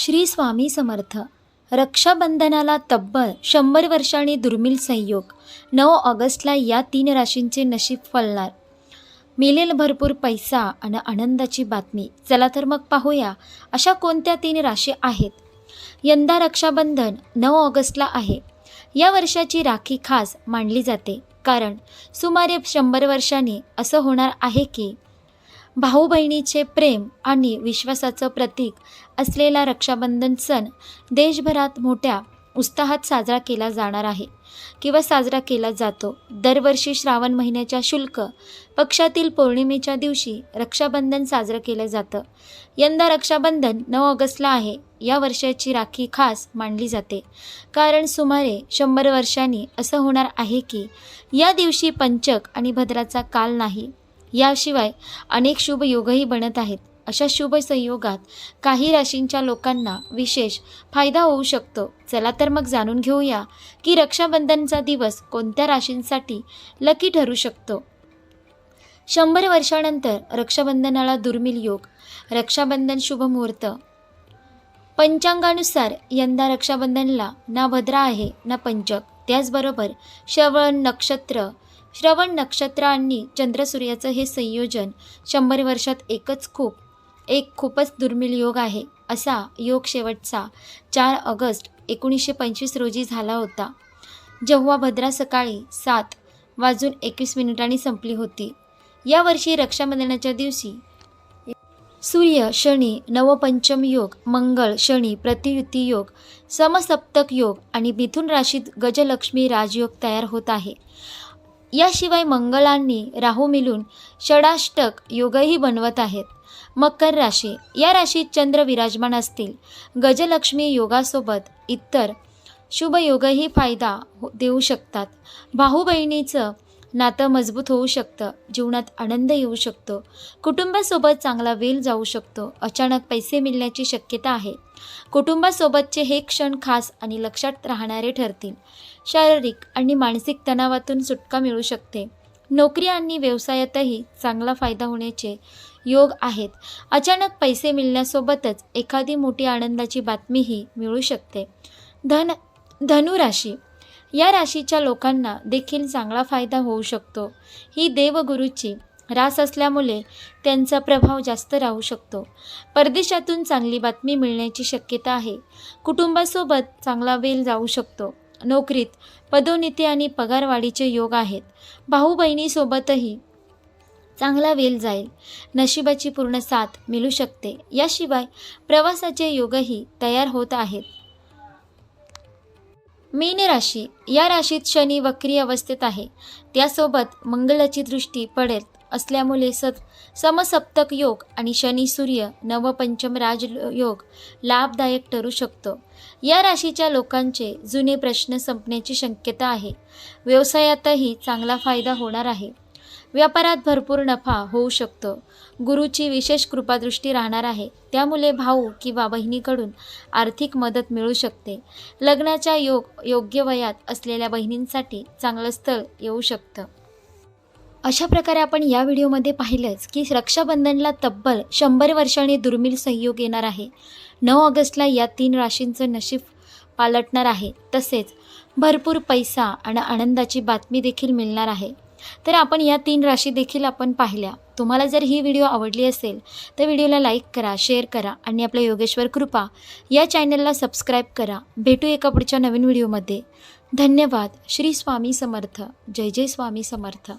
श्री स्वामी समर्थ. रक्षाबंधनाला तब्बल शंभर वर्षांनी दुर्मिळ संयोग. नऊ ऑगस्टला या तीन राशींचे नशीब फलणार. मिळेल भरपूर पैसा आणि आनंदाची बातमी. चला तर मग पाहूया अशा कोणत्या तीन राशी आहेत. यंदा रक्षाबंधन नऊ ऑगस्टला आहे. या वर्षाची राखी खास मानली जाते. कारण सुमारे शंभर वर्षांनी असं होणार आहे की भाऊ बहिणीचे प्रेम आणि विश्वासाचं प्रतीक असलेला रक्षाबंधन सण देशभरात मोठ्या उत्साहात साजरा केला जाणार आहे किंवा साजरा केला जातो. दरवर्षी श्रावण महिन्याच्या शुल्क पक्षातील पौर्णिमेच्या दिवशी रक्षाबंधन साजरं केलं जातं. यंदा रक्षाबंधन नऊ ऑगस्टला आहे. या वर्षाची राखी खास मानली जाते. कारण सुमारे शंभर वर्षांनी असं होणार आहे की या दिवशी पंचक आणि भद्राचा काल नाही. याशिवाय अनेक शुभ योगही बनत आहेत. अशा शुभ संयोगात काही राशींच्या लोकांना विशेष फायदा होऊ शकतो. चला तर मग जाणून घेऊया की रक्षाबंधनचा दिवस कोणत्या राशींसाठी लकी ठरू शकतो. शंभर वर्षानंतर रक्षाबंधनाला दुर्मिळ योग रक्षाबंधन शुभ मुहूर्त. पंचांगानुसार यंदा रक्षाबंधनला ना भद्रा आहे ना पंचक. त्याचबरोबर श्रवण नक्षत्र श्रवण नक्षत्र आणि चंद्रसूर्याचं हे संयोजन शंभर वर्षात एकच खूप एक खूपच दुर्मिळ योग आहे असा योग शेवटचा चार ऑगस्ट एकोणीसशे पंचवीस रोजी झाला होता. जेव्हा भद्रा सकाळी सात वाजून एकवीस मिनिटांनी संपली होती. यावर्षी रक्षाबंधनाच्या दिवशी सूर्य शनी नवपंचम योग मंगळ शनी प्रतियुती योग समसप्तक योग आणि मिथुन राशीत गजलक्ष्मी राजयोग तयार होत आहे. याशिवाय मंगलांनी राहू मिळून षडाष्टक योगही बनवत आहेत. मकर राशी या राशीत चंद्र विराजमान असतील. गजलक्ष्मी योगासोबत इतर शुभ योगही फायदा हो- देऊ शकतात. भाऊ बहिणीचं नातं मजबूत होऊ शकतं जीवनात आनंद येऊ शकतो कुटुंबासोबत चांगला वेळ जाऊ शकतो अचानक पैसे मिळण्याची शक्यता आहे. कुटुंबासोबतचे हे क्षण खास आणि लक्षात राहणारे ठरतील. शारीरिक आणि मानसिक तणावातून सुटका मिळू शकते. नोकरी आणि व्यवसायातही चांगला फायदा होण्याचे योग आहेत. अचानक पैसे मिळण्यासोबतच एखादी मोठी आनंदाची बातमीही मिळू शकते. धन धनुराशी या राशीच्या लोकांना देखील चांगला फायदा होऊ शकतो. ही देवगुरूची रास असल्यामुळे त्यांचा प्रभाव जास्त राहू शकतो. परदेशातून चांगली बातमी मिळण्याची शक्यता आहे. कुटुंबासोबत चांगला वेल जाऊ शकतो. नोकरीत पदोन्नती आणि पगारवाढीचे योग आहेत. भाऊ बहिणीसोबतही चांगला वेल जाईल. नशिबाची पूर्ण साथ मिळू शकते. याशिवाय प्रवासाचे योगही तयार होत आहेत. मीन राशी या राशीत शनी वक्री अवस्थेत आहे. त्यासोबत मंगळाची दृष्टी पडेल असल्यामुळे सत समसप्तक योग आणि शनी सूर्य नवपंचम राज योग लाभदायक ठरू शकतो. या राशीच्या लोकांचे जुने प्रश्न संपण्याची शक्यता आहे. व्यवसायातही चांगला फायदा होणार आहे. व्यापारात भरपूर नफा होऊ शकतो. गुरुची विशेष कृपादृष्टी राहणार आहे. त्यामुळे भाऊ किंवा बहिणीकडून आर्थिक मदत मिळू शकते. लग्नाच्या योग योग्य वयात असलेल्या बहिणींसाठी चांगलं स्थळ येऊ शकतं. अशा प्रकारे आपण या व्हिडिओमध्ये पाहिलंच की रक्षाबंधनला तब्बल शंभर वर्षांनी दुर्मिळ संयोग येणार आहे. नऊ ऑगस्टला या तीन राशींचं नशीब पालटणार आहे. तसेच भरपूर पैसा आणि आनंदाची बातमी देखील मिळणार आहे. तर आपण या तीन राशी देखील आपण पाहिल्या. तुम्हाला जर ही व्हिडिओ आवडली असेल तर व्हिडिओला लाईक करा शेअर करा आणि आपल्या योगेश्वर कृपा या चॅनलला सबस्क्राईब करा. भेटू एका पुढच्या नवीन व्हिडिओमध्ये धन्यवाद. श्री स्वामी समर्थ. जय जय स्वामी समर्थ.